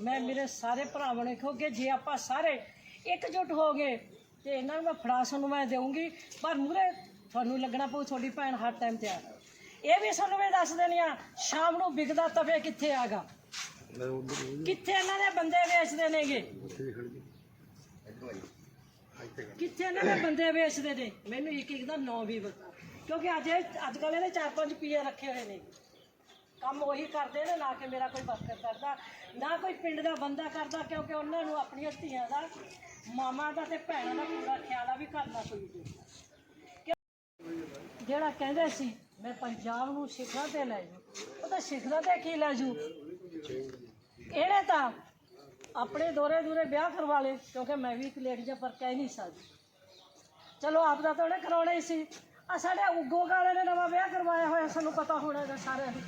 ਮੈਂ ਮੇਰੇ ਸਾਰੇ ਭਰਾਵਾਂ ਨੇ ਕਿਉਂਕਿ ਜੇ ਆਪਾਂ ਸਾਰੇ ਇਕਜੁੱਟ ਹੋ ਗਏ ਤੇ ਇਹਨਾਂ ਨੂੰ ਮੈਂ ਫੜਾਸ ਨੂੰ ਮੈਂ ਦੇਵਾਂਗੀ ਪਰ ਮੂਰੇ ਤੁਹਾਨੂੰ ਲੱਗਣਾ ਪਊ ਤੁਹਾਡੀ ਭੈਣ ਹਰ ਟਾਈਮ ਤੇ ਆ। ਇਹ ਵੀ ਸਾਨੂੰ ਮੈਂ ਦੱਸ ਦੇਣੀ ਆ ਸ਼ਾਮ ਨੂੰ ਵਿਕਦਾ ਤਵੇ ਕਿੱਥੇ ਆਗਾ? ਕਿੱਥੇ ਇਹਨਾਂ ਦੇ ਬੰਦੇ ਵੇਚਦੇ ਨੇਗੇ? ਕਿੱਥੇ ਇਹਨਾਂ ਦੇ ਬੰਦੇ ਵੇਚਦੇ ਨੇ? ਮੈਨੂੰ ਇੱਕ ਇੱਕ ਦਾ ਨਾਂ ਵੀ ਬਤਾ ਕਿਉਂਕਿ ਅੱਜ ਇਹ- ਅੱਜ ਕੱਲ੍ਹ ਇਹਦੇ ਚਾਰ ਪੰਜ ਪੀਏ ਰੱਖੇ ਹੋਏ ਨੇ। ਕੰਮ ਉਹੀ ਕਰਦੇ ਨੇ, ਨਾ ਕਿ ਮੇਰਾ ਕੋਈ ਵਰਕਰ ਕਰਦਾ, ਨਾ ਕੋਈ ਪਿੰਡ ਦਾ ਬੰਦਾ ਕਰਦਾ, ਕਿਉਂਕਿ ਉਹਨਾਂ ਨੂੰ ਆਪਣੀਆਂ ਧੀਆਂ ਦਾ ਮਾਮਾ ਦਾ ਤੇ ਭੈਣਾਂ ਦਾ ਪੂਰਾ ਖਿਆਲ ਆ ਵੀ ਕਰਨਾ ਕੋਈ ਨਹੀਂ। ਜਿਹੜਾ ਕਹਿੰਦੇ ਸੀ, ਮੈਂ ਪੰਜਾਬ ਨੂੰ ਸਿਖਰਾਂ ਤੇ ਲੈ ਜੂ ਉਹ ਤਾਂ ਸਿਖਰਾਂ ਤੇ ਕੀ ਲੈ ਜੂ ਇਹਨੇ ਤਾਂ ਆਪਣੇ ਦੋਰੇ ਦੂਰੇ ਵਿਆਹ ਕਰਵਾ ਲਏ, ਕਿਉਂਕਿ ਮੈਂ ਵੀ ਇੱਕ ਲੇਡੀ ਜਿਹਾ ਪਰ ਕਹਿ ਨਹੀਂ ਸਕਦੀ। ਚਲੋ, ਆਪ ਦਾ ਤਾਂ ਉਹਨੇ ਕਰਾਉਣਾ ਹੀ ਸੀ। ਆ ਸਾਡੇ ਉੱਗੋ ਵਾਲੇ ਨੇ ਨਵਾਂ ਵਿਆਹ ਕਰਵਾਇਆ ਹੋਇਆ, ਸਾਨੂੰ ਪਤਾ ਹੋਣਾ ਇਹਦਾ ਸਾਰਿਆਂ ਨੂੰ।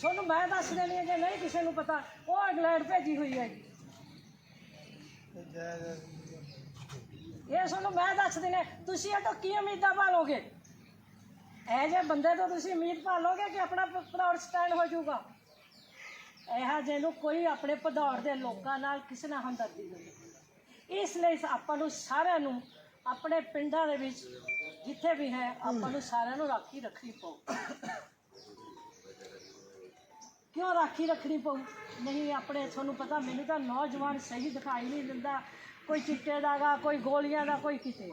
ਤੁਹਾਨੂੰ ਮੈਂ ਦੱਸ ਦੇਣੀ ਹੈ ਜੇ ਨਹੀਂ, ਕਿਸੇ ਨੂੰ ਪਤਾ, ਉਹ ਇੰਗਲੈਂਡ ਭੇਜੀ ਹੋਈ ਹੈ ਜੀ। ਇਹ ਤੁਹਾਨੂੰ ਮੈਂ ਦੱਸ ਦੇਣੇ ਤੁਸੀਂ ਇਹ ਤੋਂ ਕੀ ਉਮੀਦਾਂ ਭਾਲੋਗੇ? ਇਹ ਜੇ ਬੰਦੇ ਤੋਂ ਤੁਸੀਂ ਉਮੀਦ ਭਾਲੋਗੇ ਕਿ ਆਪਣਾ ਪ੍ਰਾਊਡ ਸਟੈਂਡ ਹੋ ਜਾਊਗਾ? ਇਹ ਜੇ ਨੂੰ ਕੋਈ ਆਪਣੇ ਭਦੌੜ ਦੇ ਲੋਕਾਂ ਨਾਲ ਕਿਸੇ ਨਾਲ ਹਮਦਰਦੀ ਨਹੀਂ ਇਸ ਲਈ ਆਪਾਂ ਨੂੰ ਸਾਰਿਆਂ ਨੂੰ ਆਪਣੇ ਪਿੰਡਾਂ ਦੇ ਵਿੱਚ ਜਿੱਥੇ ਵੀ ਹੈ, ਆਪਾਂ ਨੂੰ ਸਾਰਿਆਂ ਨੂੰ ਰਾਖੀ ਰੱਖਣੀ ਪਊ। ਕਿਉਂ ਰਾਖੀ ਰੱਖਣੀ ਪਊ? ਨਹੀਂ, ਆਪਣੇ ਤੁਹਾਨੂੰ ਪਤਾ, ਮੈਨੂੰ ਤਾਂ ਨੌਜਵਾਨ ਸਹੀ ਦਿਖਾਈ ਨਹੀਂ ਦਿੰਦਾ। ਕੋਈ ਚਿੱਟੇ ਦਾਗਾ ਕੋਈ ਗੋਲੀਆਂ ਦਾ, ਕੋਈ ਕਿਤੇ।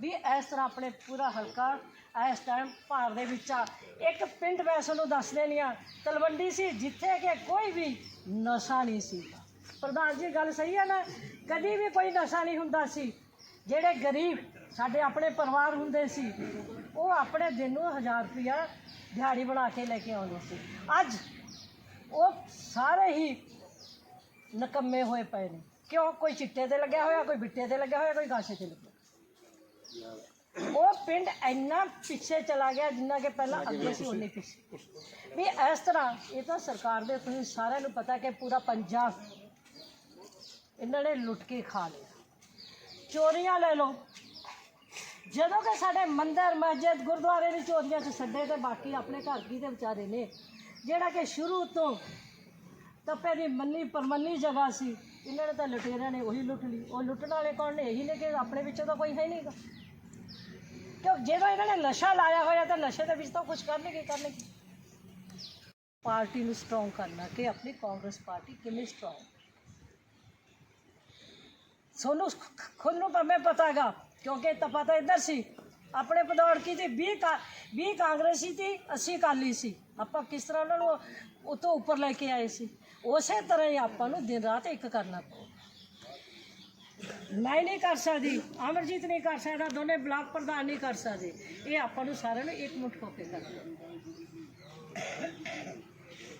ਵੀ ਇਸ ਤਰ੍ਹਾਂ ਆਪਣੇ ਪੂਰਾ ਹਲਕਾ ਇਸ ਟਾਈਮ ਭਾਰ ਦੇ ਵਿੱਚ ਆ। ਇੱਕ ਪਿੰਡ ਮੈਂ ਤੁਹਾਨੂੰ ਦੱਸ ਦੇਣੀ ਆ ਤਲਵੰਡੀ ਸੀ, ਜਿੱਥੇ ਕਿ ਕੋਈ ਵੀ ਨਸ਼ਾ ਨਹੀਂ ਸੀ ਪ੍ਰਧਾਨ ਜੀ, ਗੱਲ ਸਹੀ ਹੈ ਨਾ? ਕਦੀ ਵੀ ਕੋਈ ਨਸ਼ਾ ਨਹੀਂ ਹੁੰਦਾ ਸੀ। ਜਿਹੜੇ ਗਰੀਬ ਸਾਡੇ ਆਪਣੇ ਪਰਿਵਾਰ ਹੁੰਦੇ ਸੀ, ਉਹ ਆਪਣੇ ਦਿਨ ਨੂੰ 1000 ਰੁਪਇਆ ਦਿਹਾੜੀ ਬਣਾ ਕੇ ਲੈ ਕੇ ਆਉਂਦੇ ਸੀ। ਅੱਜ ਉਹ ਸਾਰੇ ਹੀ ਨਕੰਮੇ ਹੋਏ ਪਏ ਨੇ। ਕਿਉਂ? ਕੋਈ ਚਿੱਟੇ ਤੇ ਲੱਗਿਆ ਹੋਇਆ, ਕੋਈ ਬਿੱਟੇ ਤੇ ਲੱਗਿਆ ਹੋਇਆ, ਕੋਈ ਗਾਸ਼ੇ ਤੇ ਲੱਗਿਆ। ਉਹ ਪਿੰਡ ਇੰਨਾ ਪਿੱਛੇ ਚਲਾ ਗਿਆ ਜਿੰਨਾ ਕਿ ਪਹਿਲਾਂ ਅੱਗੇ ਸੀ ਉਨੇ ਪਿੱਛੇ। ਵੀ ਇਸ ਤਰ੍ਹਾਂ ਇਹ ਤਾਂ ਸਰਕਾਰ ਦੇ ਤੁਸੀਂ ਸਾਰਿਆਂ ਨੂੰ ਪਤਾ ਕਿ ਪੂਰਾ ਪੰਜਾਬ ਇਹਨਾਂ ਨੇ ਲੁੱਟ ਕੇ ਖਾ ਲਿਆ। ਚੋਰੀਆਂ ਲੈ ਲਓ। ਜਦੋਂ ਕਿ ਸਾਡੇ ਮੰਦਰ ਮਸਜਿਦ ਗੁਰਦੁਆਰੇ ਵੀ ਚੋਰੀਆਂ ਚ ਛੱਡੇ ਤੇ ਬਾਕੀ ਆਪਣੇ ਘਰ ਕੀ ਦੇ ਵਿਚਾਰੇ ਨੇ। ਜਿਹੜਾ ਕਿ ਸ਼ੁਰੂ ਤੋਂ ਤੱਪੇ ਦੀ ਮੰਨੀ ਪਰਮੰਨੀ ਜਗ੍ਹਾ ਸੀ ਇਹਨਾਂ ਨੇ ਤਾਂ ਲੁਟੇਰਿਆਂ ਨੇ ਉਹੀ ਲੁੱਟ ਲਈ। ਉਹ ਲੁੱਟਣ ਵਾਲੇ ਕੌਣ ਨੇ? ਇਹੀ ਨੇ ਕਿ ਆਪਣੇ ਵਿੱਚੋਂ ਤਾਂ ਕੋਈ ਹੈ ਨਹੀਂਗਾ ਕਿਉਂ? ਜਦੋਂ ਇਹਨਾਂ ਨੇ ਨਸ਼ਾ ਲਾਇਆ ਹੋਇਆ ਤਾਂ ਨਸ਼ੇ ਦੇ ਵਿੱਚ ਤਾਂ ਕੁਝ ਕਰਨਗੇ ਕਰਨਗੇ। ਪਾਰਟੀ ਨੂੰ ਸਟਰੋਂਗ ਕਰਨਾ ਕਿ ਆਪਣੀ ਕਾਂਗਰਸ ਪਾਰਟੀ ਕਿੰਨੀ ਸਟਰੋਂਗ ਸੋਨੂੰ ਖੁਦ ਨੂੰ ਭਾਵੇਂ ਪਤਾ ਹੈਗਾ, ਕਿਉਂਕਿ ਤਾਂ ਪਤਾ ਇੱਧਰ ਸੀ। ਆਪਣੇ ਪਦੌੜ ਕੀ ਤੇ 20 20 ਕਾਂਗਰਸੀ ਤੇ 80 ਅਕਾਲੀ ਸੀ। ਆਪਾਂ ਕਿਸ ਤਰ੍ਹਾਂ ਉਹਨਾਂ ਨੂੰ ਉਤੋਂ ਉੱਪਰ ਲੈ ਕੇ ਆਏ ਸੀ। ਉਸੇ ਤਰ੍ਹਾਂ ਹੀ ਆਪਾਂ ਨੂੰ ਦਿਨ ਰਾਤ ਇੱਕ ਕਰਨਾ ਪਊ। ਮੈਂ ਨਹੀਂ ਕਰ ਸਕਦੀ, ਅਮਰਜੀਤ ਨਹੀਂ ਕਰ ਸਕਦਾ, ਦੋਨੇ ਬਲਾਕ ਪ੍ਰਧਾਨ ਨਹੀਂ ਕਰ ਸਕਦੇ। ਇਹ ਆਪਾਂ ਨੂੰ ਸਾਰਿਆਂ ਨੂੰ ਇੱਕ ਮੁੱਠ ਹੋ ਕੇ ਕਰਨਾ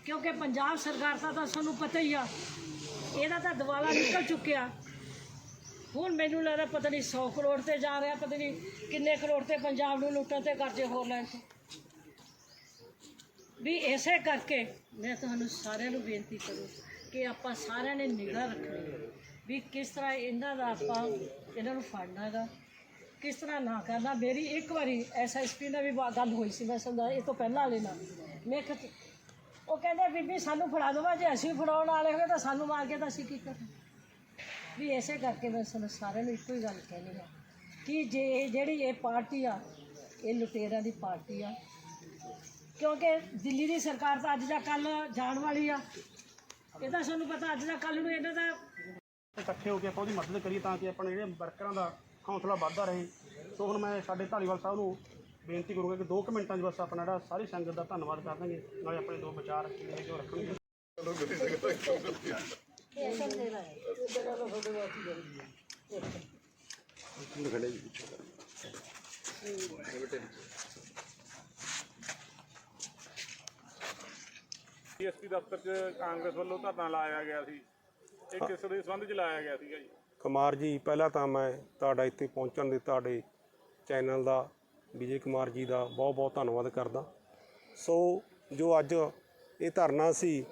ਕਿਉਂਕਿ ਪੰਜਾਬ ਸਰਕਾਰ ਦਾ ਤਾਂ ਤੁਹਾਨੂੰ ਪਤਾ ਹੀ ਆ, ਇਹਦਾ ਤਾਂ ਦਿਵਾਲਾ ਨਿਕਲ ਚੁੱਕਿਆ। ਹੁਣ ਮੈਨੂੰ ਲੱਗਦਾ ਪਤਾ ਨਹੀਂ 100 ਕਰੋੜ ਤੇ ਜਾ ਰਿਹਾ, ਪਤਾ ਨਹੀਂ ਕਿੰਨੇ ਕਰੋੜ ਤੇ ਪੰਜਾਬ ਨੂੰ ਲੁੱਟਣ ਤੇ ਕਰਜ਼ੇ ਹੋਰ ਲੈਣ ਤੇ। ਵੀ ਐਸੇ ਕਰਕੇ ਮੈਂ ਤੁਹਾਨੂੰ ਸਾਰਿਆਂ ਨੂੰ ਬੇਨਤੀ ਕਰੂੰ ਕਿ ਆਪਾਂ ਸਾਰਿਆਂ ਨੇ ਨਿਗਾਹ ਰੱਖਣੀ। ਵੀ ਕਿਸ ਤਰ੍ਹਾਂ ਇਹਨਾਂ ਦਾ ਆਪਾਂ ਇਹਨਾਂ ਨੂੰ ਫੜਨਾ ਹੈਗਾ, ਕਿਸ ਤਰ੍ਹਾਂ ਨਾ ਕਰਨਾ। ਮੇਰੀ ਇੱਕ ਵਾਰੀ ਐਸਐਸਪੀ ਨਾਲ ਵੀ ਗੱਲ ਹੋਈ ਸੀ ਮੈਂ ਸਮਝਾ, ਇਹ ਤੋਂ ਪਹਿਲਾਂ ਵਾਲੇ ਨਾਲ। ਮੈਂ ਕਿਹਾ ਉਹ ਕਹਿੰਦੇ, ਬੀਬੀ, ਸਾਨੂੰ ਫੜਾ ਦੇਵਾ ਜੇ ਅਸੀਂ ਫੜਾਉਣ ਵਾਲੇ ਹੋਵੇ ਤਾਂ ਸਾਨੂੰ ਮਾਰ ਕੇ ਤਾਂ ਅਸੀਂ ਕੀ ਕਰਨਾ ਵੀ ਐਸੇ ਕਰਕੇ ਮੈਂ ਸਾਨੂੰ ਸਾਰਿਆਂ ਨੂੰ ਇੱਕੋ ਹੀ ਗੱਲ ਕਹਿੰਦੀ ਹਾਂ ਕਿ ਜੇ ਇਹ ਜਿਹੜੀ ਇਹ ਪਾਰਟੀ ਆ, ਇਹ ਲੁਟੇਰਾਂ ਦੀ ਪਾਰਟੀ ਆ, ਕਿਉਂਕਿ ਦਿੱਲੀ ਦੀ ਸਰਕਾਰ ਤਾਂ ਅੱਜ ਜਾਂ ਕੱਲ ਜਾਣ ਵਾਲੀ ਆ। ਇਹ ਤਾਂ ਸਾਨੂੰ ਪਤਾ, ਅੱਜ ਜਾਂ ਕੱਲ ਨੂੰ ਇਹਨਾਂ ਦਾ ਇਕੱਠੇ ਹੋ ਕੇ ਆਪਾਂ ਉਹਦੀ ਮਦਦ ਕਰੀਏ ਤਾਂ ਕਿ ਆਪਣੇ ਜਿਹੜੇ ਵਰਕਰਾਂ ਦਾ ਹੌਸਲਾ ਵੱਧਦਾ ਰਹੇ। ਸੋ ਹੁਣ ਮੈਂ ਸਾਡੇ ਧਾਲੀਵਾਲ ਸਾਹਿਬ ਨੂੰ ਬੇਨਤੀ ਕਰੂੰਗਾ ਕਿ 2 ਮਿੰਟਾਂ 'ਚ ਬਸ ਆਪਣਾ ਜਿਹੜਾ ਸਾਰੀ ਸੰਗਤ ਦਾ ਧੰਨਵਾਦ ਕਰ ਦਾਂਗੇ ਨਾਲੇ ਆਪਣੇ ਦੋ ਵਿਚਾਰ ਜਿਹੜੇ ਜੋ ਰੱਖਣਗੇ। ਡੀਐਸਪੀ ਦਫ਼ਤਰ 'ਚ ਕਾਂਗਰਸ ਵੱਲੋਂ ਧਰਨਾ ਲਾਇਆ ਗਿਆ ਸੀ। ਇਹ ਕਿਸ ਦੇ ਸੰਬੰਧ 'ਚ ਲਾਇਆ ਗਿਆ ਸੀਗਾ ਜੀ? ਕੁਮਾਰ ਜੀ, ਪਹਿਲਾਂ ਤਾਂ ਮੈਂ ਤੁਹਾਡਾ ਇੱਥੇ ਪਹੁੰਚਣ ਦੇ ਤੁਹਾਡੇ ਚੈਨਲ ਦਾ, ਵਿਜੇ ਕੁਮਾਰ ਜੀ ਦਾ ਬਹੁਤ ਬਹੁਤ ਧੰਨਵਾਦ ਕਰਦਾ। ਸੋ, ਜੋ ਅੱਜ ਇਹ ਧਰਨਾ ਸੀ,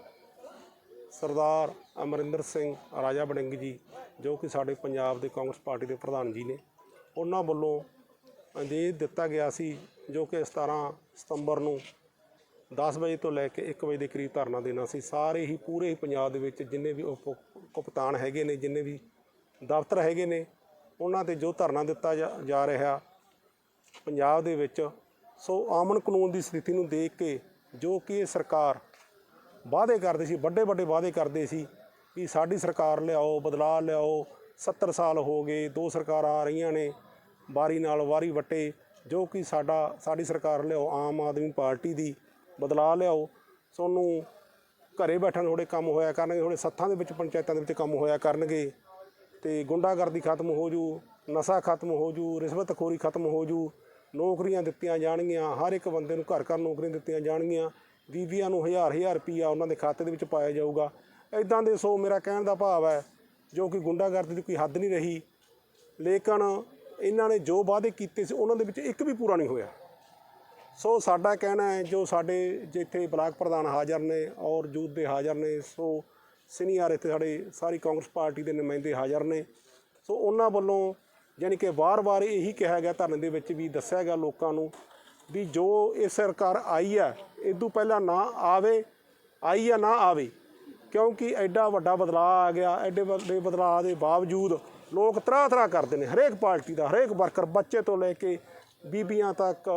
ਸਰਦਾਰ ਅਮਰਿੰਦਰ ਸਿੰਘ, ਰਾਜਾ ਬੜਿੰਗ ਜੀ, ਜੋ ਕਿ ਸਾਡੇ ਪੰਜਾਬ ਦੇ ਕਾਂਗਰਸ ਪਾਰਟੀ ਦੇ ਪ੍ਰਧਾਨ ਜੀ ਨੇ, ਉਹਨਾਂ ਵੱਲੋਂ ਆਦੇਸ਼ ਦਿੱਤਾ ਗਿਆ ਸੀ, ਜੋ ਕਿ 17 ਸਤੰਬਰ ਨੂੰ 10 ਵਜੇ ਤੋਂ ਲੈ ਕੇ 1 ਵਜੇ ਦੇ ਕਰੀਬ ਧਰਨਾ ਦੇਣਾ ਸੀ। ਸਾਰੇ ਹੀ, ਪੂਰੇ ਹੀ ਪੰਜਾਬ ਦੇ ਵਿੱਚ ਜਿੰਨੇ ਵੀ ਉਪ ਕਪਤਾਨ ਹੈਗੇ ਨੇ, ਜਿੰਨੇ ਵੀ ਦਫ਼ਤਰ ਹੈਗੇ ਨੇ, ਉਹਨਾਂ ਤੇ ਜੋ ਧਰਨਾ ਦਿੱਤਾ ਜਾ- ਜਾ ਰਿਹਾ ਪੰਜਾਬ ਦੇ ਵਿੱਚ, ਸੋ ਆਮਨ ਕਾਨੂੰਨ ਦੀ ਸਥਿਤੀ ਨੂੰ ਦੇਖ ਕੇ ਜੋ ਕਿ ਇਹ ਸਰਕਾਰ ਵਾਅਦੇ ਕਰਦੇ ਸੀ, ਵੱਡੇ ਵੱਡੇ ਵਾਅਦੇ ਕਰਦੇ ਸੀ ਵੀ ਸਾਡੀ ਸਰਕਾਰ ਲਿਆਓ, ਬਦਲਾਅ ਲਿਆਓ 70 ਸਾਲ ਹੋ ਗਏ, ਦੋ ਸਰਕਾਰਾਂ ਆ ਰਹੀਆਂ ਨੇ, ਵਾਰੀ ਨਾਲ ਵਾਰੀ ਵਟੇ, ਜੋ ਕਿ ਸਾਡਾ, ਸਾਡੀ ਸਰਕਾਰ ਲਿਆਓ, ਆਮ ਆਦਮੀ ਪਾਰਟੀ ਦੀ ਬਦਲਾਅ ਲਿਆਓ ਸੋਨੂੰ ਘਰੇ ਬੈਠਣ ਥੋੜੇ ਕੰਮ ਹੋਇਆ ਕਰਨਗੇ ਥੋੜੇ ਸੱਥਾਂ ਦੇ ਵਿੱਚ, ਪੰਚਾਇਤਾਂ ਦੇ ਵਿੱਚ ਕੰਮ ਹੋਇਆ ਕਰਨਗੇ। ਤੇ ਗੁੰਡਾਗਰਦੀ ਖਤਮ ਹੋ ਜੂ, ਨਸ਼ਾ ਖਤਮ ਹੋ ਜੂ, ਰਿਸ਼ਵਤਖੋਰੀ ਖਤਮ ਹੋ ਜੂ, ਨੌਕਰੀਆਂ ਦਿੱਤੀਆਂ ਜਾਣਗੀਆਂ, ਹਰ ਇੱਕ ਬੰਦੇ ਨੂੰ ਘਰ ਘਰ ਨੌਕਰੀਆਂ ਦਿੱਤੀਆਂ ਜਾਣਗੀਆਂ। ਬੀਬੀਆਂ ਨੂੰ ਹਜ਼ਾਰ ਹਜ਼ਾਰ ਰੁਪਈਆ ਉਹਨਾਂ ਦੇ ਖਾਤੇ ਦੇ ਵਿੱਚ ਪਾਇਆ ਜਾਊਗਾ। ਇਦਾਂ ਦੇ ਸੋ ਮੇਰਾ ਕਹਿਣ ਦਾ ਭਾਵ ਹੈ, ਜੋ ਕਿ ਗੁੰਡਾਗਰਦੀ ਦੀ ਕੋਈ ਹੱਦ ਨਹੀਂ ਰਹੀ। ਲੇਕਿਨ ਇਹਨਾਂ ਨੇ ਜੋ ਵਾਅਦੇ ਕੀਤੇ ਸੀ, ਉਹਨਾਂ ਦੇ ਵਿੱਚ ਇੱਕ ਵੀ ਪੂਰਾ ਨਹੀਂ ਹੋਇਆ। ਸੋ ਸਾਡਾ ਕਹਿਣਾ ਹੈ, ਜੋ ਸਾਡੇ ਜਿੱਥੇ ਬਲਾਕ ਪ੍ਰਧਾਨ ਹਾਜ਼ਰ ਨੇ ਔਰ ਯੂਥ ਦੇ ਹਾਜ਼ਰ ਨੇ, ਸੋ ਸੀਨੀਅਰ ਇੱਥੇ ਸਾਡੇ ਸਾਰੀ ਕਾਂਗਰਸ ਪਾਰਟੀ ਦੇ ਨੁਮਾਇੰਦੇ ਹਾਜ਼ਰ ਨੇ। ਸੋ ਉਹਨਾਂ ਵੱਲੋਂ ਯਾਨੀ ਕਿ ਵਾਰ-ਵਾਰ ਇਹੀ ਕਿਹਾ ਗਿਆ, ਧਰਨੇ ਦੇ ਵਿੱਚ ਵੀ ਦੱਸਿਆ ਗਿਆ ਲੋਕਾਂ ਨੂੰ ਵੀ ਜੋ ਇਹ ਸਰਕਾਰ ਆਈ ਹੈ ਇਦੋਂ ਪਹਿਲਾਂ ਨਾ ਆਵੇ, ਆਈ ਆ ਨਾ ਆਵੇ, ਕਿਉਂਕਿ ਐਡਾ ਵੱਡਾ ਬਦਲਾਅ ਆ ਗਿਆ, ਐਡੇ ਵੱਡੇ ਬਦਲਾਅ ਦੇ ਬਾਵਜੂਦ ਲੋਕ ਤਰ੍ਹਾਂ ਤਰ੍ਹਾਂ ਕਰਦੇ ਨੇ, ਹਰੇਕ ਪਾਰਟੀ ਦਾ, ਹਰੇਕ ਵਰਕਰ ਬੱਚੇ ਤੋਂ ਲੈ ਕੇ ਬੀਬੀਆਂ ਤੱਕ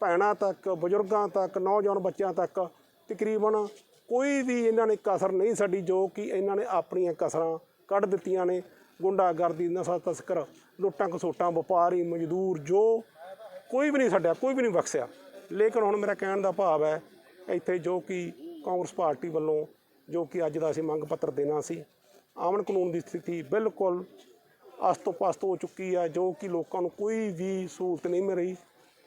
ਭੈਣਾਂ ਤੱਕ, ਬਜ਼ੁਰਗਾਂ ਤੱਕ, ਨੌਜਵਾਨ ਬੱਚਿਆਂ ਤੱਕ ਤਕਰੀਬਨ ਕੋਈ ਵੀ ਇਹਨਾਂ ਨੇ ਕਸਰ ਨਹੀਂ ਛੱਡੀ ਜੋ ਕਿ ਇਹਨਾਂ ਨੇ ਆਪਣੀਆਂ ਕਸਰਾਂ ਕੱਢ ਦਿੱਤੀਆਂ ਨੇ। ਗੁੰਡਾਗਰਦੀ, ਨਸ਼ਾ ਤਸਕਰ, ਲੁੱਟਾਂ ਖਸੋਟਾਂ, ਵਪਾਰੀ, ਮਜ਼ਦੂਰ ਜੋ ਕੋਈ ਵੀ ਨਹੀਂ ਛੱਡਿਆ, ਕੋਈ ਵੀ ਨਹੀਂ ਬਖਸ਼ਿਆ। ਲੇਕਿਨ ਹੁਣ ਮੇਰਾ ਕਹਿਣ ਦਾ ਭਾਵ ਹੈ, ਇੱਥੇ ਜੋ ਕਿ ਕਾਂਗਰਸ ਪਾਰਟੀ ਵੱਲੋਂ ਜੋ ਕਿ ਅੱਜ ਦਾ ਅਸੀਂ ਮੰਗ ਪੱਤਰ ਦੇਣਾ ਸੀ, ਆਮਨ ਕਾਨੂੰਨ ਦੀ ਸਥਿਤੀ ਬਿਲਕੁਲ ਅਸਤੋ ਪਸਤ ਹੋ ਚੁੱਕੀ ਹੈ, ਜੋ ਕਿ ਲੋਕਾਂ ਨੂੰ ਕੋਈ ਵੀ ਸਹੂਲਤ ਨਹੀਂ ਮਿਲ ਰਹੀ।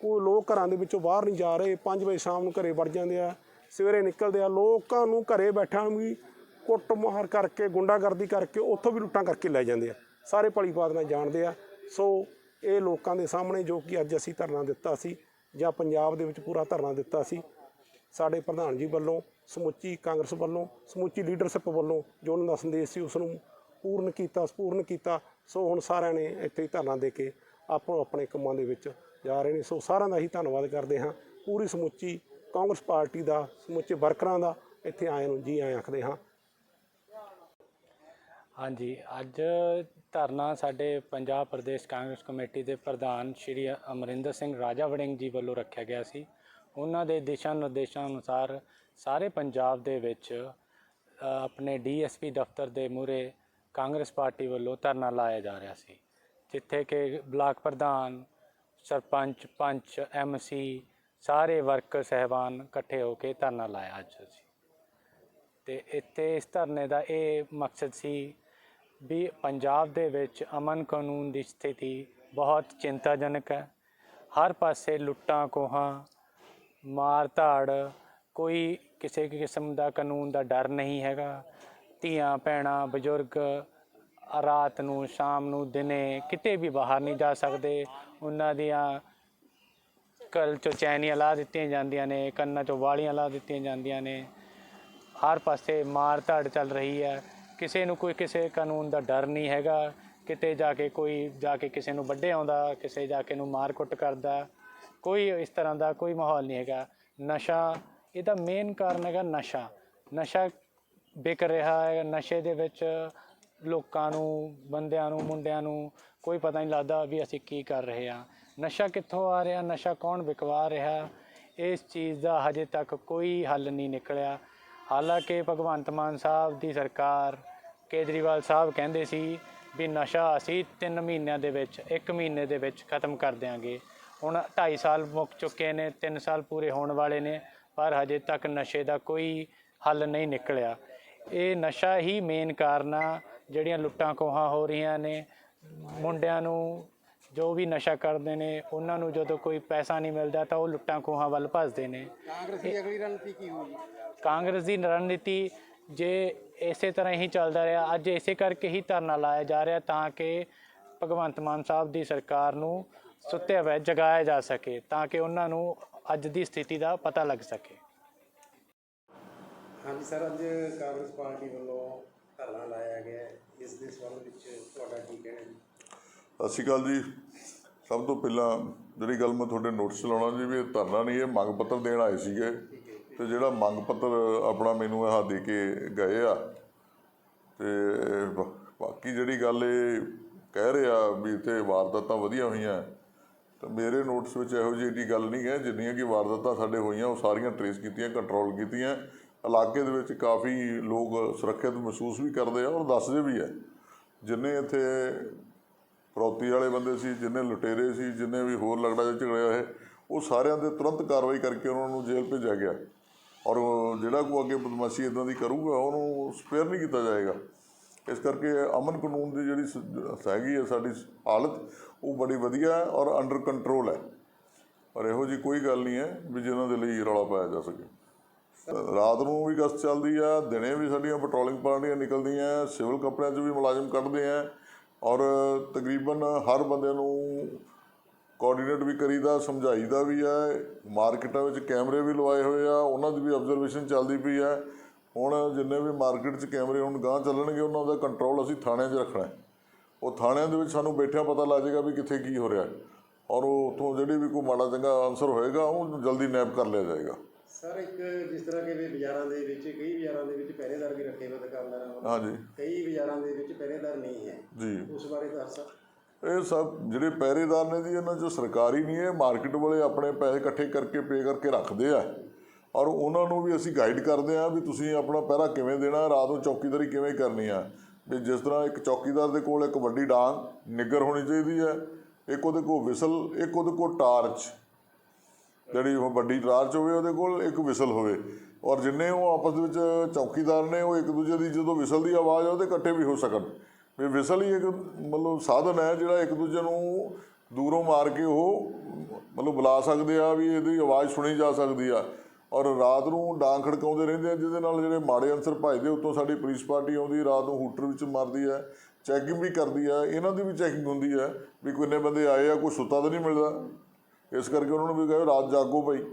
ਕੋਈ ਲੋਕ ਘਰਾਂ ਦੇ ਵਿੱਚੋਂ ਬਾਹਰ ਨਹੀਂ ਜਾ ਰਹੇ। 5 ਵਜੇ ਸ਼ਾਮ ਨੂੰ ਘਰੇ ਵੜ ਜਾਂਦੇ ਆ। ਸਵੇਰੇ ਨਿਕਲਦੇ ਆ। ਲੋਕਾਂ ਨੂੰ ਘਰੇ ਬੈਠਿਆਂ ਨੂੰ ਵੀ ਕੁੱਟ ਮਾਰ ਕਰਕੇ, ਗੁੰਡਾਗਰਦੀ ਕਰਕੇ ਉੱਥੋਂ ਵੀ ਲੁੱਟਾਂ ਕਰਕੇ ਲੈ ਜਾਂਦੇ ਆ। ਸਾਰੇ ਭਲੀ ਬਾਤ ਨਾਲ ਜਾਣਦੇ ਆ। ਸੋ ਇਹ ਲੋਕਾਂ ਦੇ ਸਾਹਮਣੇ ਜੋ ਕਿ ਅੱਜ ਅਸੀਂ ਧਰਨਾ ਦਿੱਤਾ ਸੀ, ਜਾਂ ਪੰਜਾਬ ਦੇ ਵਿੱਚ ਪੂਰਾ ਧਰਨਾ ਦਿੱਤਾ ਸੀ, ਸਾਡੇ ਪ੍ਰਧਾਨ ਜੀ ਵੱਲੋਂ, ਸਮੁੱਚੀ ਕਾਂਗਰਸ ਵੱਲੋਂ, ਸਮੁੱਚੀ ਲੀਡਰਸ਼ਿਪ ਵੱਲੋਂ ਜੋ ਉਹਨਾਂ ਦਾ ਸੰਦੇਸ਼ ਸੀ ਉਸ ਨੂੰ ਪੂਰਨ ਕੀਤਾ, ਸਪੂਰਨ ਕੀਤਾ। ਸੋ ਹੁਣ ਸਾਰਿਆਂ ਨੇ ਇੱਥੇ ਹੀ ਧਰਨਾ ਦੇ ਕੇ ਆਪੋ ਆਪਣੇ ਕੰਮਾਂ ਦੇ ਵਿੱਚ ਜਾ ਰਹੇ ਨੇ। ਸੋ ਸਾਰਿਆਂ ਦਾ ਹੀ ਧੰਨਵਾਦ ਕਰਦੇ ਹਾਂ। ਪੂਰੀ ਸਮੁੱਚੀ ਕਾਂਗਰਸ ਪਾਰਟੀ ਦਾ ਸਮੁੱਚੇ ਵਰਕਰਾਂ ਦਾ ਇੱਥੇ ਆਏ ਨੂੰ ਜੀ ਆਏ ਆਖਦੇ ਹਾਂ। ਹਾਂਜੀ ਅੱਜ ਧਰਨਾ ਸਾਡੇ ਪੰਜਾਬ ਪ੍ਰਦੇਸ਼ ਕਾਂਗਰਸ ਕਮੇਟੀ ਦੇ ਪ੍ਰਧਾਨ ਸ਼੍ਰੀ ਅਮਰਿੰਦਰ ਸਿੰਘ ਰਾਜਾ ਵੜਿੰਗ ਜੀ ਵੱਲੋਂ ਰੱਖਿਆ ਗਿਆ ਸੀ। ਉਹਨਾਂ ਦੇ ਦਿਸ਼ਾ ਨਿਰਦੇਸ਼ਾਂ ਅਨੁਸਾਰ ਸਾਰੇ ਪੰਜਾਬ ਦੇ ਵਿੱਚ ਅ, ਆਪਣੇ ਡੀਐਸਪੀ ਦਫ਼ਤਰ ਦੇ ਮੂਹਰੇ ਕਾਂਗਰਸ ਪਾਰਟੀ ਵੱਲੋਂ ਧਰਨਾ ਲਾਇਆ ਜਾ ਰਿਹਾ ਸੀ। ਜਿੱਥੇ ਕਿ ਬਲਾਕ ਪ੍ਰਧਾਨ ਸਰਪੰਚ, ਪੰਚ ਐਮਸੀ ਸਾਰੇ ਵਰਕਰ ਸਹਿਬਾਨ ਇਕੱਠੇ ਹੋ ਕੇ ਧਰਨਾ ਲਾਇਆ ਅੱਜ ਅਸੀਂ। ਤੇ ਇੱਥੇ ਇਸ ਧਰਨੇ ਦਾ ਇਹ ਮਕਸਦ ਸੀ ਵੀ ਪੰਜਾਬ ਦੇ ਵਿੱਚ ਅਮਨ ਕਾਨੂੰਨ ਦੀ ਸਥਿਤੀ ਬਹੁਤ ਚਿੰਤਾਜਨਕ ਹੈ। ਹਰ ਪਾਸੇ ਲੁੱਟਾਂ ਕੋਹਾਂ ਮਾਰ ਧਾੜ ਕੋਈ ਕਿਸੇ ਕਿਸਮ ਦਾ ਕਾਨੂੰਨ ਦਾ ਡਰ ਨਹੀਂ ਹੈਗਾ। ਧੀਆਂ, ਭੈਣਾਂ, ਬਜ਼ੁਰਗ ਰਾਤ ਨੂੰ, ਸ਼ਾਮ ਨੂੰ, ਦਿਨੇ ਕਿਤੇ ਵੀ ਬਾਹਰ ਨਹੀਂ ਜਾ ਸਕਦੇ। ਉਹਨਾਂ ਦੀਆਂ ਕਲ ਚੋਂ ਚੈਨੀਆਂ ਲਾ ਦਿੱਤੀਆਂ ਜਾਂਦੀਆਂ ਨੇ, ਕੰਨਾਂ ਚੋਂ ਵਾਲੀਆਂ ਲਾ ਦਿੱਤੀਆਂ ਜਾਂਦੀਆਂ ਨੇ। ਹਰ ਪਾਸੇ ਮਾਰ ਧਾੜ ਚੱਲ ਰਹੀ ਹੈ। ਕਿਸੇ ਨੂੰ ਕੋਈ, ਕਿਸੇ ਕਾਨੂੰਨ ਦਾ ਡਰ ਨਹੀਂ ਹੈਗਾ। ਕਿਤੇ ਜਾ ਕੇ ਕੋਈ, ਜਾ ਕੇ ਕਿਸੇ ਨੂੰ ਵੱਢੇ ਆਉਂਦਾ, ਕਿਸੇ ਜਾ ਕੇ ਨੂੰ ਮਾਰ ਕੁੱਟ ਕਰਦਾ। ਕੋਈ ਇਸ ਤਰ੍ਹਾਂ ਦਾ ਕੋਈ ਮਾਹੌਲ ਨਹੀਂ ਹੈਗਾ। ਨਸ਼ਾ, ਇਹਦਾ ਮੇਨ ਕਾਰਨ ਹੈਗਾ ਨਸ਼ਾ। ਨਸ਼ਾ ਵਿਕ ਰਿਹਾ ਹੈ, ਨਸ਼ੇ ਦੇ ਵਿੱਚ ਲੋਕਾਂ ਨੂੰ, ਬੰਦਿਆਂ ਨੂੰ, ਮੁੰਡਿਆਂ ਨੂੰ ਕੋਈ ਪਤਾ ਨਹੀਂ ਲੱਗਦਾ ਵੀ ਅਸੀਂ ਕੀ ਕਰ ਰਹੇ ਹਾਂ। ਨਸ਼ਾ ਕਿੱਥੋਂ ਆ ਰਿਹਾ, ਨਸ਼ਾ ਕੌਣ ਵਿਕਵਾ ਰਿਹਾ? ਇਸ ਚੀਜ਼ ਦਾ ਹਜੇ ਤੱਕ ਕੋਈ ਹੱਲ ਨਹੀਂ ਨਿਕਲਿਆ। ਹਾਲਾਂਕਿ ਭਗਵੰਤ ਮਾਨ ਸਾਹਿਬ ਦੀ ਸਰਕਾਰ ਕੇਜਰੀਵਾਲ ਸਾਹਿਬ ਕਹਿੰਦੇ ਸੀ ਵੀ ਨਸ਼ਾ ਅਸੀਂ 3 ਮਹੀਨਿਆਂ ਦੇ ਵਿੱਚ 1 ਮਹੀਨੇ ਦੇ ਵਿੱਚ ਖਤਮ ਕਰ ਦਿਆਂਗੇ। ਹੁਣ 2.5 ਸਾਲ ਮੁੱਕ ਚੁੱਕੇ ਨੇ 3 ਸਾਲ ਪੂਰੇ ਹੋਣ ਵਾਲੇ ਨੇ, ਪਰ ਹਜੇ ਤੱਕ ਨਸ਼ੇ ਦਾ ਕੋਈ ਹੱਲ ਨਹੀਂ ਨਿਕਲਿਆ। ਇਹ ਨਸ਼ਾ ਹੀ ਮੇਨ ਕਾਰਨ ਆ। ਜਿਹੜੀਆਂ ਲੁੱਟਾਂ ਖੋਹਾਂ ਹੋ ਰਹੀਆਂ ਨੇ ਮੁੰਡਿਆਂ ਨੂੰ ਜੋ ਵੀ ਨਸ਼ਾ ਕਰਦੇ ਨੇ ਉਹਨਾਂ ਨੂੰ ਜਦੋਂ ਕੋਈ ਪੈਸਾ ਨਹੀਂ ਮਿਲਦਾ ਤਾਂ ਉਹ ਲੁੱਟਾਂ ਖੋਹਾਂ ਵੱਲ ਭੱਜਦੇ ਨੇ। ਕਾਂਗਰਸ ਦੀ ਅਗਲੀ ਰਣਨੀਤੀ ਕੀ ਹੋਊਗੀ? ਕਾਂਗਰਸ ਦੀ ਰਣਨੀਤੀ ਜੇ ਇਸੇ ਤਰ੍ਹਾਂ ਹੀ ਚੱਲਦਾ ਰਿਹਾ ਅੱਜ ਇਸੇ ਕਰਕੇ ਹੀ ਧਰਨਾ ਲਾਇਆ ਜਾ ਰਿਹਾ ਤਾਂ ਕਿ ਭਗਵੰਤ ਮਾਨ ਸਾਹਿਬ ਦੀ ਸਰਕਾਰ ਨੂੰ ਸੁੱਤੇ ਹੋਏ ਜਗਾਇਆ ਜਾ ਸਕੇ ਤਾਂ ਕਿ ਉਹਨਾਂ ਨੂੰ ਅੱਜ ਦੀ ਸਥਿਤੀ ਦਾ ਪਤਾ ਲੱਗ ਸਕੇ। ਹਾਂਜੀ ਸਰ ਅੱਜ ਕਾਂਗਰਸ ਪਾਰਟੀ ਵੱਲੋਂ ਧਰਨਾ ਲਾਇਆ ਗਿਆ ਹੈ। ਇਸ ਦੇ ਸੰਬੰਧ ਵਿੱਚ ਤੁਹਾਡਾ ਕੀ ਕਹਿਣਾ ਜੀ? ਸਤਿ ਸ਼੍ਰੀ ਅਕਾਲ ਜੀ। ਸਭ ਤੋਂ ਪਹਿਲਾਂ ਜਿਹੜੀ ਗੱਲ ਮੈਂ ਤੁਹਾਡੇ ਨੋਟਿਸ ਲਾਉਣਾ ਜੀ ਵੀ ਇਹ ਧਰਨਾ ਨਹੀਂ ਇਹ ਮੰਗ ਪੱਤਰ ਦੇਣ ਆਏ ਸੀਗੇ। ਤੇ ਜਿਹੜਾ ਮੰਗ ਪੱਤਰ ਆਪਣਾ ਮੈਨੂੰ ਇਹ ਦੇ ਕੇ ਗਏ ਆ। ਤੇ ਬ- ਬਾਕੀ ਜਿਹੜੀ ਗੱਲ ਇਹ ਕਹਿ ਰਿਹਾ ਵੀ ਇੱਥੇ ਵਾਰਦਾਤਾਂ ਵਧੀਆ ਹੋਈਆਂ। ਤਾਂ ਮੇਰੇ ਨੋਟਿਸ ਵਿੱਚ ਇਹੋ ਜਿਹੀ ਏਡੀ ਗੱਲ ਨਹੀਂ ਹੈ ਜਿੰਨੀਆਂ ਕਿ ਵਾਰਦਾਤਾਂ ਸਾਡੇ ਹੋਈਆਂ ਉਹ ਸਾਰੀਆਂ ਟਰੇਸ ਕੀਤੀਆਂ ਕੰਟਰੋਲ ਕੀਤੀਆਂ। ਇਲਾਕੇ ਦੇ ਵਿੱਚ ਕਾਫੀ ਲੋਕ ਸੁਰੱਖਿਅਤ ਮਹਿਸੂਸ ਵੀ ਕਰਦੇ ਆ ਔਰ ਦੱਸਦੇ ਵੀ ਆ। ਜਿੰਨੇ ਇੱਥੇ ਫਰੌਤੀ ਵਾਲੇ ਬੰਦੇ ਸੀ, ਜਿੰਨੇ ਲੁਟੇਰੇ ਸੀ, ਜਿੰਨੇ ਵੀ ਹੋਰ ਲਗੜਾ ਜਿਹੇ ਝਗੜੇ ਹੋਏ ਉਹ ਸਾਰਿਆਂ ਦੇ ਤੁਰੰਤ ਕਾਰਵਾਈ ਕਰਕੇ ਉਹਨਾਂ ਨੂੰ ਜੇਲ੍ਹ ਭੇਜਿਆ ਗਿਆ। ਔਰ ਜਿਹੜਾ ਕੋ ਅੱਗੇ ਬਦਮਾਸ਼ੀ ਇਦਾਂ ਦੀ ਕਰੂਗਾ, ਉਹਨੂੰ ਸਪੇਅਰ ਨਹੀਂ ਕੀਤਾ ਜਾਏਗਾ। ਇਸ ਕਰਕੇ ਅਮਨ ਕਾਨੂੰਨ ਦੀ ਜਿਹੜੀ ਸ- ਹੈਗੀ ਹੈ ਸਾਡੀ ਹਾਲਤ, ਉਹ ਬੜੀ ਵਧੀਆ ਹੈ ਔਰ ਅੰਡਰ ਕੰਟਰੋਲ ਹੈ ਔਰ ਇਹੋ ਜੀ ਕੋਈ ਗੱਲ ਨਹੀਂ ਹੈ ਵੀ ਜਿਹਨਾਂ ਦੇ ਲਈ ਰੌਲਾ ਪਾਇਆ ਜਾ ਸਕੇ। ਰਾਤ ਨੂੰ ਵੀ ਗਸ਼ਤ ਚੱਲਦੀ ਆ, ਦਿਨੇ ਵੀ ਸਾਡੀਆਂ ਪੈਟਰੋਲਿੰਗ ਪਾਰਟੀਆਂ ਨਿਕਲਦੀਆਂ ਸਿਵਲ ਕੱਪੜਿਆਂ 'ਚ ਵੀ ਮੁਲਾਜ਼ਮ ਕੱਢਦੇ ਆ ਔਰ ਤਕਰੀਬਨ ਹਰ ਬੰਦੇ ਨੂੰ ਕੋਆਰਡੀਨੇਟ ਵੀ ਕਰੀਦਾ, ਸਮਝਾਈਦਾ ਵੀ ਹੈ ਮਾਰਕੀਟਾਂ ਵਿੱਚ ਕੈਮਰੇ ਵੀ ਲਵਾਏ ਹੋਏ ਆ, ਉਹਨਾਂ ਦੀ ਵੀ ਆਬਜ਼ਰਵੇਸ਼ਨ ਚੱਲਦੀ ਪਈ ਹੈ ਹੁਣ ਜਿੰਨੇ ਵੀ ਮਾਰਕੀਟ 'ਚ ਕੈਮਰੇ ਹੁਣ ਗਾਂ ਚੱਲਣਗੇ, ਉਹਨਾਂ ਦਾ ਕੰਟਰੋਲ ਅਸੀਂ ਥਾਣਿਆਂ 'ਚ ਰੱਖਣਾ ਹੈ। ਉਹ ਥਾਣਿਆਂ ਦੇ ਵਿੱਚ ਸਾਨੂੰ ਬੈਠਿਆਂ ਪਤਾ ਲੱਗ ਜਾਏਗਾ ਵੀ ਕਿੱਥੇ ਕੀ ਹੋ ਰਿਹਾ ਔਰ ਉਹ ਉੱਥੋਂ ਜਿਹੜੀ ਵੀ ਕੋਈ ਮਾੜਾ ਚੰਗਾ ਆਨਸਰ ਹੋਏਗਾ, ਉਹ ਜਲਦੀ ਨੈਪ ਕਰ ਲਿਆ ਜਾਏਗਾ। ਸਰ ਇੱਕ ਜਿਸ ਤਰ੍ਹਾਂ ਕਿ ਵੀ ਬਾਜ਼ਾਰਾਂ ਦੇ ਵਿੱਚ ਕਈ ਬਾਜ਼ਾਰਾਂ ਦੇ ਵਿੱਚ ਪਹਿਰੇਦਾਰ ਵੀ ਰੱਖੇ ਹੋਏ ਦੁਕਾਨਦਾਰਾਂ ਵੱਲੋਂ। ਹਾਂਜੀ। ਕਈ ਬਾਜ਼ਾਰਾਂ ਦੇ ਵਿੱਚ ਪਹਿਰੇਦਾਰ ਨਹੀਂ ਹੈ। ਜੀ। ਉਸ ਬਾਰੇ ਦੱਸ ਇਹ ਸਭ ਜਿਹੜੇ ਪਹਿਰੇਦਾਰ ਨੇ ਜੀ ਇਹਨਾਂ 'ਚੋਂ ਸਰਕਾਰੀ ਨਹੀਂ ਹੈ ਮਾਰਕੀਟ ਵਾਲੇ ਆਪਣੇ ਪੈਸੇ ਇਕੱਠੇ ਕਰਕੇ ਪੇ ਕਰਕੇ ਰੱਖਦੇ ਆ। ਔਰ ਉਹਨਾਂ ਨੂੰ ਵੀ ਅਸੀਂ ਗਾਈਡ ਕਰਦੇ ਆ ਵੀ ਤੁਸੀਂ ਆਪਣਾ ਪਹਿਰਾ ਕਿਵੇਂ ਦੇਣਾ ਰਾਤ ਨੂੰ ਚੌਕੀਦਾਰੀ ਕਿਵੇਂ ਕਰਨੀ ਆ। ਵੀ ਜਿਸ ਤਰ੍ਹਾਂ ਇੱਕ ਚੌਕੀਦਾਰ ਦੇ ਕੋਲ ਇੱਕ ਵੱਡੀ ਡਾਂਗ ਨਿੱਗਰ ਹੋਣੀ ਚਾਹੀਦੀ ਹੈ ਇੱਕ ਉਹਦੇ ਕੋਲ ਵਿਸਲ ਇੱਕ ਉਹਦੇ ਕੋਲ ਟਾਰਚ। ਜਿਹੜੀ ਉਹ ਵੱਡੀ ਟਰਾਰ 'ਚ ਹੋਵੇ, ਉਹਦੇ ਕੋਲ ਇੱਕ ਵਿਸਲ ਹੋਵੇ। ਔਰ ਜਿੰਨੇ ਉਹ ਆਪਸ ਦੇ ਵਿੱਚ ਚੌਕੀਦਾਰ ਨੇ, ਉਹ ਇੱਕ ਦੂਜੇ ਦੀ ਜਦੋਂ ਵਿਸਲ ਦੀ ਆਵਾਜ਼ ਆ, ਉਹਦੇ ਇਕੱਠੇ ਵੀ ਹੋ ਸਕਣ। ਵੀ ਵਿਸਲ ਹੀ ਇੱਕ ਮਤਲਬ ਸਾਧਨ ਹੈ, ਜਿਹੜਾ ਇੱਕ ਦੂਜੇ ਨੂੰ ਦੂਰੋਂ ਮਾਰ ਕੇ ਉਹ ਮਤਲਬ ਬੁਲਾ ਸਕਦੇ ਆ, ਵੀ ਇਹਦੀ ਆਵਾਜ਼ ਸੁਣੀ ਜਾ ਸਕਦੀ ਆ। ਔਰ ਰਾਤ ਨੂੰ ਡਾਂਗ ਖੜਕਾਉਂਦੇ ਰਹਿੰਦੇ ਆ, ਜਿਹਦੇ ਨਾਲ ਜਿਹੜੇ ਮਾੜੇ ਅੰਸਰ ਭਜਦੇ ਉੱਤੋਂ ਸਾਡੀ ਪੁਲਿਸ ਪਾਰਟੀ ਆਉਂਦੀ ਰਾਤ ਨੂੰ ਹੂਟਰ ਵਿੱਚ ਮਾਰਦੀ ਹੈ, ਚੈਕਿੰਗ ਵੀ ਕਰਦੀ ਹੈ, ਇਹਨਾਂ ਦੀ ਵੀ ਚੈਕਿੰਗ ਹੁੰਦੀ ਹੈ, ਵੀ ਕਿੰਨੇ ਬੰਦੇ ਆਏ ਆ, ਕੋਈ ਸੁੱਤਾ ਤਾਂ ਨਹੀਂ ਮਿਲਦਾ। ਇਸ ਕਰਕੇ ਉਹਨਾਂ ਨੂੰ ਵੀ ਕਹੇ ਰਾਤ ਜਾਗੋ ਭਾਈ।